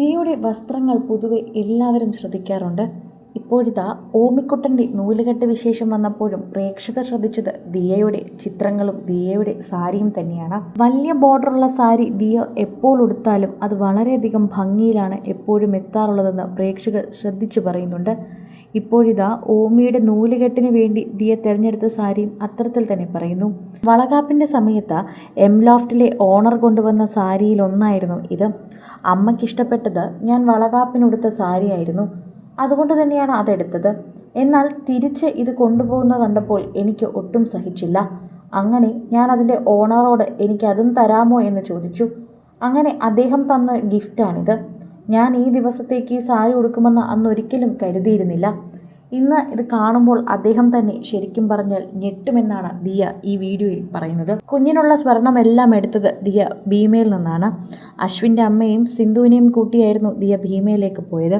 ദിയയുടെ വസ്ത്രങ്ങൾ പൊതുവെ എല്ലാവരും ശ്രദ്ധിക്കാറുണ്ട്. ഇപ്പോഴിതാ ഓമിക്കുട്ടന്റെ നൂലുകെട്ട് വിശേഷം വന്നപ്പോഴും പ്രേക്ഷകർ ശ്രദ്ധിച്ചത് ദിയയുടെ ചിത്രങ്ങളും ദിയയുടെ സാരിയും തന്നെയാണ്. വലിയ ബോർഡറുള്ള സാരി ദിയ എപ്പോൾ ഉടുത്താലും അത് വളരെയധികം ഭംഗിയിലാണ് എപ്പോഴും എത്താറുള്ളതെന്ന് പ്രേക്ഷകർ ശ്രദ്ധിച്ചു പറയുന്നുണ്ട്. ഇപ്പോഴിതാ ഓമിയുടെ നൂലുകെട്ടിന് വേണ്ടി ദിയ തെരഞ്ഞെടുത്ത സാരിയും അത്തരത്തിൽ തന്നെ പറയുന്നു. വളകാപ്പിന്റെ സമയത്ത് എം ലോഫ്റ്റിലെ ഓണർ കൊണ്ടുവന്ന സാരിയിലൊന്നായിരുന്നു ഇത്. അമ്മയ്ക്കിഷ്ടപ്പെട്ടത് ഞാൻ വളകാപ്പിനുടുത്ത സാരിയായിരുന്നു. അതുകൊണ്ട് തന്നെയാണ് അതെടുത്തത്. എന്നാൽ തിരിച്ച് ഇത് കൊണ്ടുപോകുന്ന കണ്ടപ്പോൾ എനിക്ക് ഒട്ടും സഹിച്ചില്ല. അങ്ങനെ ഞാൻ അതിന്റെ ഓണറോട് എനിക്ക് അതും തരാമോ എന്ന് ചോദിച്ചു. അങ്ങനെ അദ്ദേഹം തന്ന ഗിഫ്റ്റാണിത്. ഞാൻ ഈ ദിവസത്തേക്ക് സാരി ഉടുക്കുമെന്ന് അന്നൊരിക്കലും കരുതിയിരുന്നില്ല. ഇന്ന് ഇത് കാണുമ്പോൾ അദ്ദേഹം തന്നെ ശരിക്കും പറഞ്ഞാൽ ഞെട്ടുമെന്നാണ് ദിയ ഈ വീഡിയോയിൽ പറയുന്നത്. കുഞ്ഞിനുള്ള സ്വർണമെല്ലാം എടുത്തത് ദിയ ഭീമയിൽ നിന്നാണ്. അശ്വിന്റെ അമ്മയും സിന്ധുവിനെയും കൂട്ടിയായിരുന്നു ദിയ ഭീമയിലേക്ക് പോയത്.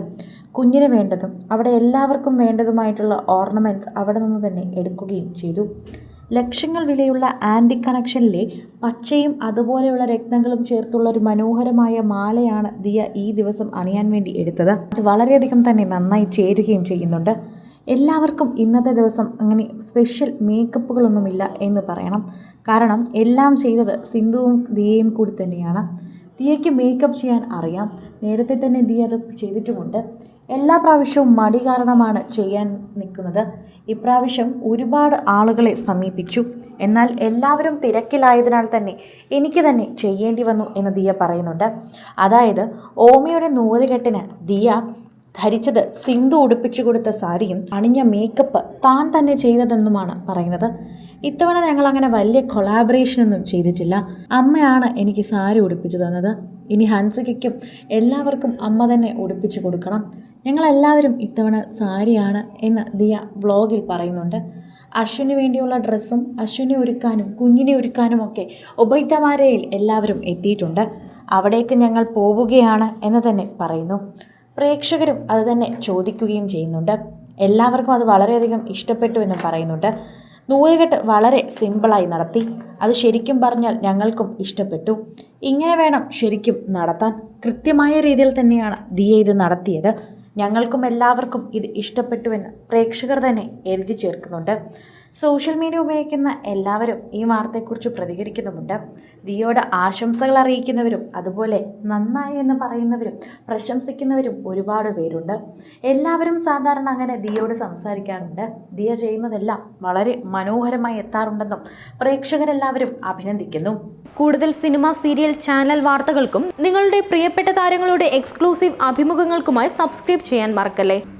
കുഞ്ഞിന് വേണ്ടതും അവിടെ എല്ലാവർക്കും വേണ്ടതുമായിട്ടുള്ള ഓർണമെന്റ്സ് അവിടെ നിന്ന് തന്നെ എടുക്കുകയും ചെയ്തു. ലക്ഷങ്ങൾ വിലയുള്ള ആന്റി കണക്ഷനിലെ പച്ചയും അതുപോലെയുള്ള രത്നങ്ങളും ചേർത്തുള്ള ഒരു മനോഹരമായ മാലയാണ് ദിയ ഈ ദിവസം അണിയാൻ വേണ്ടി എടുത്തത്. അത് വളരെയധികം തന്നെ നന്നായി ചേരുകയും ചെയ്യുന്നുണ്ട്. എല്ലാവർക്കും ഇന്നത്തെ ദിവസം അങ്ങനെ സ്പെഷ്യൽ മേക്കപ്പുകളൊന്നുമില്ല എന്ന് പറയണം. കാരണം എല്ലാം ചെയ്തത് സിന്ധുവും ദിയയും കൂടി തന്നെയാണ്. ദിയയ്ക്ക് മേക്കപ്പ് ചെയ്യാൻ അറിയാം. നേരത്തെ തന്നെ ദിയ അത് ചെയ്തിട്ടുമുണ്ട്. എല്ലാ പ്രാവശ്യവും മടി കാരണമാണ് ചെയ്യാൻ നിൽക്കുന്നത്. ഇപ്രാവശ്യം ഒരുപാട് ആളുകളെ സമീപിച്ചു. എന്നാൽ എല്ലാവരും തിരക്കിലായതിനാൽ തന്നെ എനിക്ക് തന്നെ ചെയ്യേണ്ടി വന്നു എന്ന് ദിയ പറയുന്നുണ്ട്. അതായത് ഓമിയുടെ നൂലുകെട്ടിന് ദിയ ധരിച്ചത് സിന്ധു ഉടുപ്പിച്ചു കൊടുത്ത സാരിയും അണിഞ്ഞ മേക്കപ്പ് താൻ തന്നെ ചെയ്തതെന്നുമാണ് പറയുന്നത്. ഇത്തവണ ഞങ്ങൾ അങ്ങനെ വലിയ കൊളാബറേഷൻ ഒന്നും ചെയ്തിട്ടില്ല. അമ്മയാണ് എനിക്ക് സാരി ഉടുപ്പിച്ചു തന്നത്. ഇനി ഹൻസികയ്ക്കും എല്ലാവർക്കും അമ്മ തന്നെ ഉടുപ്പിച്ചു കൊടുക്കണം. ഞങ്ങളെല്ലാവരും ഇത്തവണ സാരിയാണ് എന്ന് ദിയ വ്ളോഗിൽ പറയുന്നുണ്ട്. അശ്വിന് വേണ്ടിയുള്ള ഡ്രസ്സും അശ്വിനെ ഒരുക്കാനും കുഞ്ഞിനെ ഒരുക്കാനും ഒക്കെ ഉപൈത്തമാരയിൽ എല്ലാവരും എത്തിയിട്ടുണ്ട്. അവിടേക്ക് ഞങ്ങൾ പോവുകയാണ് എന്ന് തന്നെ പറയുന്നു. പ്രേക്ഷകരും അത് തന്നെ ചോദിക്കുകയും ചെയ്യുന്നുണ്ട്. എല്ലാവർക്കും അത് വളരെയധികം ഇഷ്ടപ്പെട്ടു എന്ന് പറയുന്നുണ്ട്. നൂലുകെട്ട് വളരെ സിമ്പിളായി നടത്തി. അത് ശരിക്കും പറഞ്ഞാൽ ഞങ്ങൾക്കും ഇഷ്ടപ്പെട്ടു. ഇങ്ങനെ വേണം ശരിക്കും നടത്താൻ. കൃത്യമായ രീതിയിൽ തന്നെയാണ് ദിയ ഇത് നടത്തിയത്. ഞങ്ങൾക്കും എല്ലാവർക്കും ഇത് ഇഷ്ടപ്പെട്ടുവെന്ന് പ്രേക്ഷകർ തന്നെ എഴുതി ചേർക്കുന്നുണ്ട്. സോഷ്യൽ മീഡിയ ഉപയോഗിക്കുന്ന എല്ലാവരും ഈ വാർത്തയെക്കുറിച്ച് പ്രതികരിക്കുന്നുമുണ്ട്. ദിയോയുടെ ആശംസകൾ അറിയിക്കുന്നവരും അതുപോലെ നന്നായി എന്ന് പറയുന്നവരും പ്രശംസിക്കുന്നവരും ഒരുപാട് പേരുണ്ട്. എല്ലാവരും സാധാരണ അങ്ങനെ ദിയോട് സംസാരിക്കാറുണ്ട്. ദിയ ചെയ്യുന്നതെല്ലാം വളരെ മനോഹരമായി എത്താറുണ്ടെന്നും പ്രേക്ഷകരെല്ലാവരും അഭിനന്ദിക്കുന്നു. കൂടുതൽ സിനിമ സീരിയൽ ചാനൽ വാർത്തകൾക്കും നിങ്ങളുടെ പ്രിയപ്പെട്ട താരങ്ങളുടെ എക്സ്ക്ലൂസീവ് അഭിമുഖങ്ങൾക്കുമായി സബ്സ്ക്രൈബ് ചെയ്യാൻ മറക്കല്ലേ?